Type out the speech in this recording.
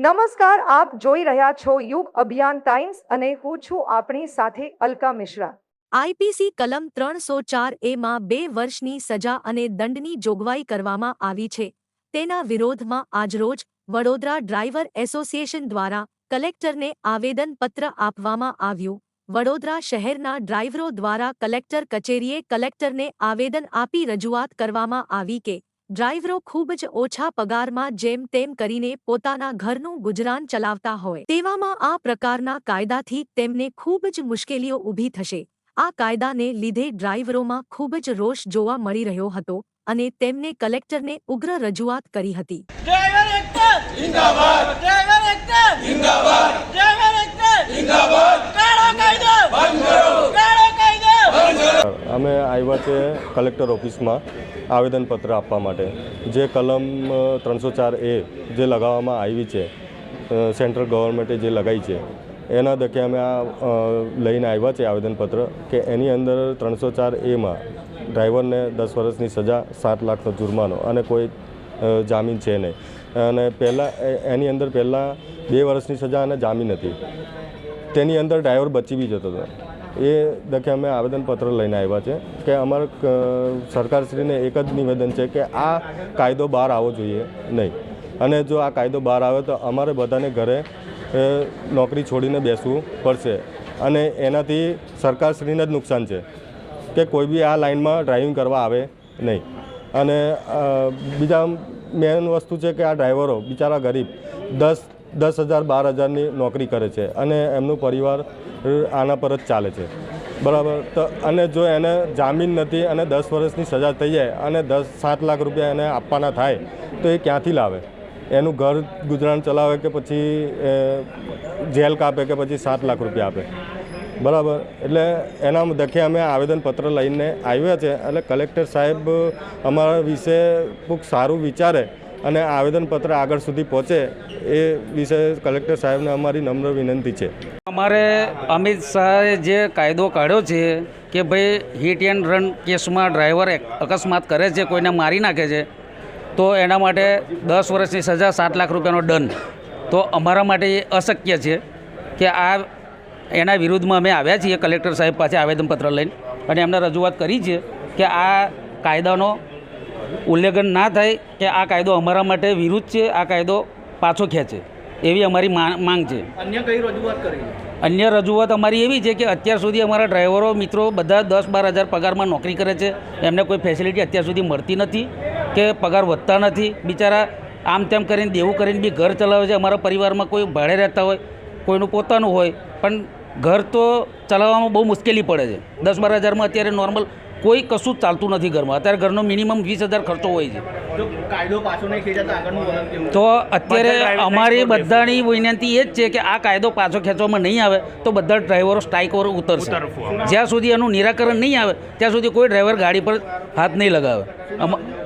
નમસ્કાર, આપ જોઈ રહ્યા છો યુગ અભિયાન ટાઈમ્સ અને હું છું આપણી સાથે અલકા મિશ્રા. આઈપીસી કલમ ત્રણસો ચાર એમાં બે વર્ષની સજા અને દંડની જોગવાઈ કરવામાં આવી છે. તેના વિરોધમાં આજરોજ વડોદરા ડ્રાઈવર એસોસિએશન દ્વારા કલેક્ટરને આવેદનપત્ર આપવામાં આવ્યું. વડોદરા શહેરના ડ્રાઈવરો દ્વારા કલેક્ટર કચેરીએ કલેક્ટરને આવેદન આપી રજૂઆત કરવામાં આવી કે ડ્રાઈવરો ખૂબ જ ઓછા પગારમાં જેમ તેમ કરીને પોતાના ઘરનું ગુજરાન ચલાવતા હોય. તેવામાં આ પ્રકારના કાયદાથી તેમને ખૂબ જ મુશ્કેલીઓ ઊભી થશે. આ કાયદાને લીધે ડ્રાઈવરોમાં ખૂબ જ રોષ જોવા મળી રહ્યો હતો અને તેમને કલેક્ટરને ઉગ્ર રજૂઆત કરી હતી. ડ્રાઈવર એક્ટર! જિંદાબાદ! ડ્રાઈવર એક્ટર! જિંદાબાદ! ડ્રાઈવર એક્ટર! જિંદાબાદ કાળો કાયદો બંધ કરો કાળો કાયદો અમે આવ્યા છે કલેક્ટર ઓફિસમાં આવેદનપત્ર આપવા માટે. જે કલમ ત્રણસો ચાર એ જે લગાવવામાં આવી છે સેન્ટ્રલ ગવર્મેન્ટે જે લગાવી છે, એના દકે અમે આ લઈને આવ્યા છે આવેદનપત્ર કે એની અંદર ત્રણસો ચાર એમાં ડ્રાઈવરને દસ વર્ષની સજા, સાત લાખનો જુર્માનો અને કોઈ જામીન છે નહીં. અને પહેલાં એની અંદર પહેલાં બે વર્ષની સજા અને જામીન હતી. તેની અંદર ડ્રાઈવર બચી બી જતો હતો. એ દકે અમે આવેદનપત્ર લઈને આવ્યા છે કે અમારા સરકારશ્રીને એક જ નિવેદન છે કે આ કાયદો બહાર આવવો જોઈએ નહીં. અને જો આ કાયદો બહાર આવે તો અમારે બધાને ઘરે નોકરી છોડીને બેસવું પડશે. અને એનાથી સરકારશ્રીને જ નુકસાન છે કે કોઈ બી આ લાઇનમાં ડ્રાઇવિંગ કરવા આવે નહીં. અને બીજા મેન વસ્તુ છે કે આ ડ્રાઈવરો બિચારા ગરીબ, દસ દસ હજાર, બાર હજારની નોકરી કરે છે અને એમનું પરિવાર આના પર જ ચાલે છે. બરાબર? તો અને જો એને જામીન નથી અને દસ વર્ષની સજા થઈ જાય અને દસ, સાત લાખ રૂપિયા એને આપવાના થાય, તો એ ક્યાંથી લાવે? એનું ઘર ગુજરાન ચલાવે કે પછી જેલ કાપે કે પછી સાત લાખ રૂપિયા આપે? બરાબર? એટલે એના દખે અમે આવેદનપત્ર લઈને આવ્યા છે. એટલે કલેક્ટર સાહેબ અમારા વિશે ખૂબ સારું વિચારે અને આવેદનપત્ર આગળ સુધી પહોંચે એ વિશે કલેક્ટર સાહેબને અમારી નમ્ર વિનંતી છે. અમારે અમિત શાહે જે કાયદો કાઢ્યો છે કે ભાઈ હિટ એન્ડ રન કેસમાં ડ્રાઈવર અકસ્માત કરે છે, કોઈને મારી નાખે છે, તો એના માટે દસ વર્ષની સજા સાત લાખ રૂપિયાનો દંડ. તો અમારા માટે એ અશક્ય છે કે આ એના વિરુદ્ધમાં અમે આવ્યા છીએ, કલેક્ટર સાહેબ પાસે આવેદનપત્ર લઈને અને એમને રજૂઆત કરી છે કે આ કાયદાનો ઉલ્લંઘન ના થાય કે આ કાયદો અમારા માટે વિરુદ્ધ છે આ કાયદો પાછો ખેંચે. એવી અમારી મા- માંગ છે. અન્ય કઈ રજૂઆત કરી? અન્ય રજૂઆત અમારી એવી છે કે અત્યાર સુધી અમારા ડ્રાઈવરો મિત્રો બધા દસ બાર હજાર પગારમાં નોકરી કરે છે. એમને કોઈ ફેસિલિટી અત્યાર સુધી મળતી નથી કે પગાર વધતા નથી. બિચારા આમ તેમ કરીને દેવું કરીને બી ઘર ચલાવે છે. અમારા પરિવારમાં કોઈ ભાડે રહેતા હોય કોઈનું પોતાનું હોય પણ ઘર તો ચલાવવામાં બહુ મુશ્કેલી પડે છે. દસ બાર હજારમાં અત્યારે નોર્મલ કોઈ કશું જ ચાલતું નથી ઘરમાં. અત્યારે ઘરનો મિનિમમ વીસ હજાર ખર્ચો હોય છે. કાયદો પાછો નહીં ખેંચાતો આગળનું વલણ તો અત્યારે અમારી બધાની વિનંતી એ જ છે કે આ કાયદો પાછો ખેંચવામાં નહીં આવે તો બધા ડ્રાઈવરો સ્ટ્રાઇક પર ઉતરશે. જ્યાં સુધી એનું નિરાકરણ નહીં આવે ત્યાં સુધી કોઈ ડ્રાઈવર ગાડી પર હાથ નહીં લગાવે. અમ-